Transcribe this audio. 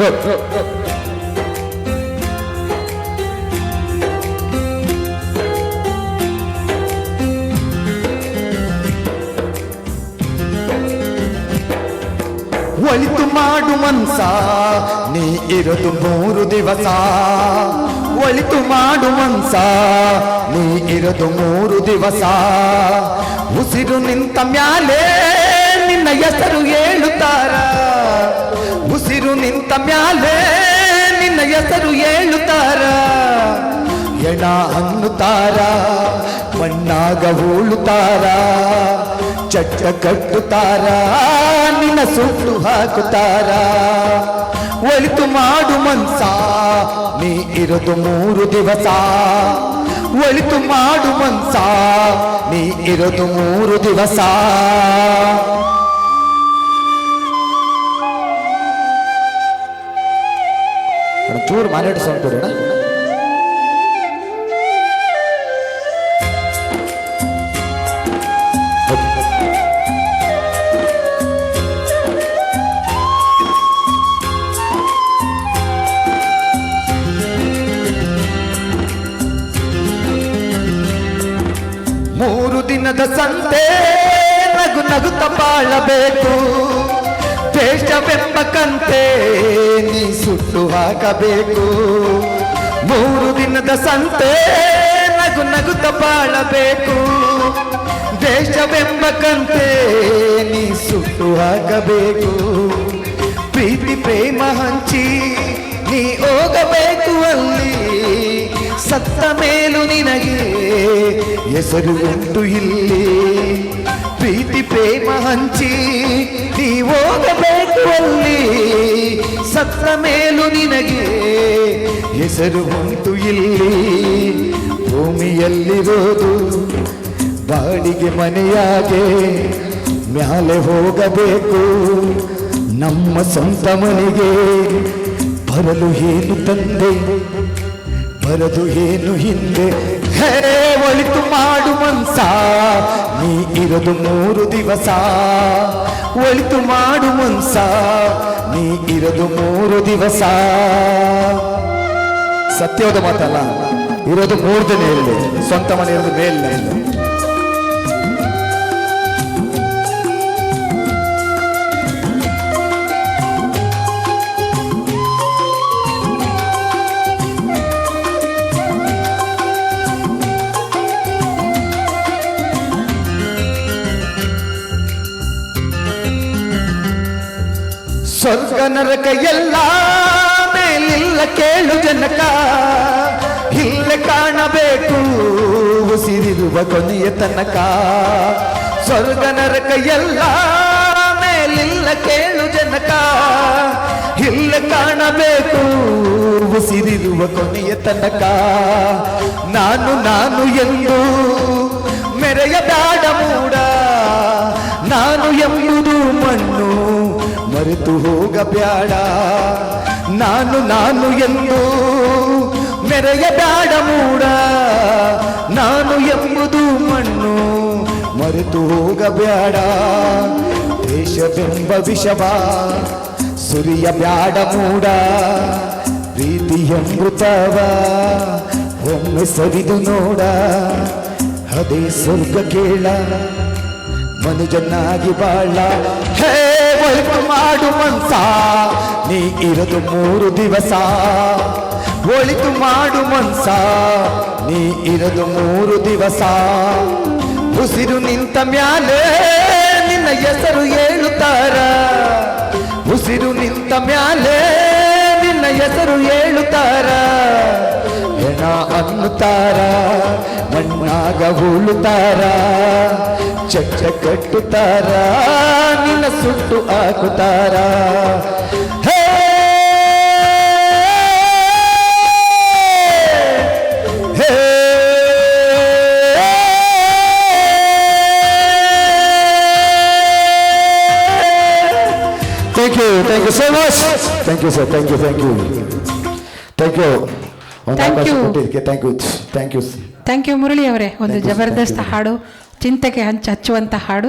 ಒಳಿತು ಮಾಡು ಮನ್ಸ, ನೀ ಇರದು ಮೂರು ದಿವಸ. ಒಳಿತು ಮಾಡು ಮನ್ಸ, ನೀ ಇರದು ಮೂರು ದಿವಸ. ಉಸಿರು ನಿಂತ ಮ್ಯಾಲೆ ನಿನ್ನ ಹೆಸರು ಹೇಳುತ್ತಾರ. ಉಸಿರು ನಿಂತ ಮ್ಯಾಲೆ ನಿನ್ನ ಹೆಸರು ಹೇಳುತ್ತಾರ. ಎಣ ಅನ್ನುತ್ತಾರ, ಮಣ್ಣಾಗ ಹೂಳುತ್ತಾರ, ಚಟ್ಟ ಕಟ್ಟುತ್ತಾರ, ನಿನ್ನ ಸುಟ್ಟು ಹಾಕುತ್ತಾರ. ಒಳಿತು ಮಾಡು ಮನ್ಸ, ನೀ ಇರದು ಮೂರು ದಿವಸ. ಒಳಿತು ಮಾಡು ಮನ್ಸ, ನೀ ಇರದು ಮೂರು ದಿವಸ. ಚೂರು ಮಾತಾಡಿ ಸಂಪೂರ್ಣ ಮೂರು ದಿನದ ಸಂತೆ ನಗು ನಗುತ್ತ ಬಾಳಬೇಕು ದ್ವೇಷವೆಂಬ ಕಂತೆ ನೀ ಸುಟ್ಟು ಹಾಕಬೇಕು. ಮೂರು ದಿನದ ಸಂತೆ ನಗು ನಗುತ್ತ ಬಾಳಬೇಕು. ದೇಶವೆಂಬ ಕಂತೆ ನೀ ಸುಟ್ಟು ಹಾಕಬೇಕು. ಪ್ರೀತಿ ಪ್ರೇಮ ಹಂಚಿ ನೀ ಹೋಗಬೇಕು ಅಲ್ಲಿ. ಸತ್ತ ಮೇಲೂ ನಿನಗೆ ಹೆಸರು ಉಂಟು ಇಲ್ಲಿ. ಪ್ರೀತಿ ಪ್ರೇಮ ಹಂಚಿ ನೀ ಹೋಗಬೇಕು ಅಲ್ಲಿ. ಸತ್ತ ಮೇಲೂ ನಿನಗೆ. ಹೆಸರು ಉಂಟು ಇಲ್ಲಿ ಭೂಮಿಯಲ್ಲಿರೋದು ಬಾಡಿಗೆ ಮನೆಯಾಗೆ ಮ್ಯಾಲೆ ಹೋಗಬೇಕು. ನಮ್ಮ ಸ್ವಂತ ಮನೆಗೆ ಬರಲು ಏನು ತಂದೆ? ಬರದು ಏನು ಹಿಂದೆ? ಹೇ, ಒಳಿತು ಮಾಡು ನೀ ಇರೋದು ಮೂರು ದಿವಸ, ಒಳಿತು ಮಾಡು ಮನ್ಸ. ನೀ ಇರೋದು ಮೂರು ದಿವಸ. ಸತ್ಯವಾದ ಮಾತಲ್ಲ, ಇರೋದು ಮೂರು ದಿನ ಸ್ವಂತ ಮನೆಯಲ್ಲಿ ಮೇಲಿನ ಸ್ವರ್ಗ ನರಕ ಎಲ್ಲ ಮೇಲಿಲ್ಲ ಕೇಳು ಜನಕ. ಇಲ್ಲೇ ಕಾಣಬೇಕು, ಉಸಿರಿರುವ ಕೊನೆಯ ತನಕ. ಸ್ವರ್ಗ ನರಕ ಎಲ್ಲ ಮೇಲಿಲ್ಲ ಕೇಳು ಜನಕ. ಇಲ್ಲ ಕಾಣಬೇಕು, ಉಸಿರಿರುವ ಕೊನೆಯ ತನಕ. ನಾನು ನಾನು ಎಂದು ಮೆರೆಯಬೇಡ ಮೂಡ. ನಾನು ಎಂಬುದು ಮಣ್ಣು. ಮರೆತು ಹೋಗಬ್ಯಾಡ ನಾನು ನಾನು ಎಂದು ಮೆರೆಯಬೇಡ ಮೂಡ. ನಾನು ಎಂಬುದು ಮಣ್ಣು ಮರೆತು ಹೋಗಬ್ಯಾಡ ದೇಶವೆಂಬ ವಿಷವ ಸುರಿಯ ಬ್ಯಾಡ ಮೂಡ. ಪ್ರೀತಿ ಎಂಬುತ್ತವ ಒಮ್ಮೆ ಸರಿದು ನೋಡ. ಅದೇ ಸ್ವರ್ಗ ಕೇಳ ಮನುಜನ್ನಾಗಿ ಬಾಳ. ಹೇ ಒಳಿತು ಮಾಡು ಮನ್ಸ, ನೀ ಇರದು ಮೂರು ದಿವಸ. ಒಳಿತು ಮಾಡು ಮನ್ಸ, ನೀ ಇರದು ಮೂರು ದಿವಸ. ಉಸಿರು ನಿಂತ ಮ್ಯಾಲೆ ನಿನ್ನ ಹೆಸರು ಹೇಳುತ್ತಾರ. ಉಸಿರು ನಿಂತ ಮ್ಯಾಲೆ ನಿನ್ನ ಹೆಸರು ಹೇಳುತ್ತಾರ. ಅನ್ನುತ್ತಾರ ಮಣ್ಣಾಗ ಹೂಳುತ್ತಾರ, ಚಚ್ಚ ಕಟ್ಟುತ್ತಾರ, ನಿನ್ನ ಸುಟ್ಟು ಹಾಕುತ್ತಾರ. ಹೇ! ಹೇ! Thank you thank you so much thank you sir thank you thank you thank you ಒಂದು Thank ಅವಕಾಶ you. ಕೊಟ್ಟಿದ್ದಕ್ಕೆ thank you thank you thank you Murali ಅವರೇ ಒಂದು Thank you, sir. ಜಬರ್ದಸ್ತ್ Thank you. ಹಾಡು ಚಿಂತೆಗೆ ಹಂಚ ಹಚ್ಚುವಂಥ ಹಾಡು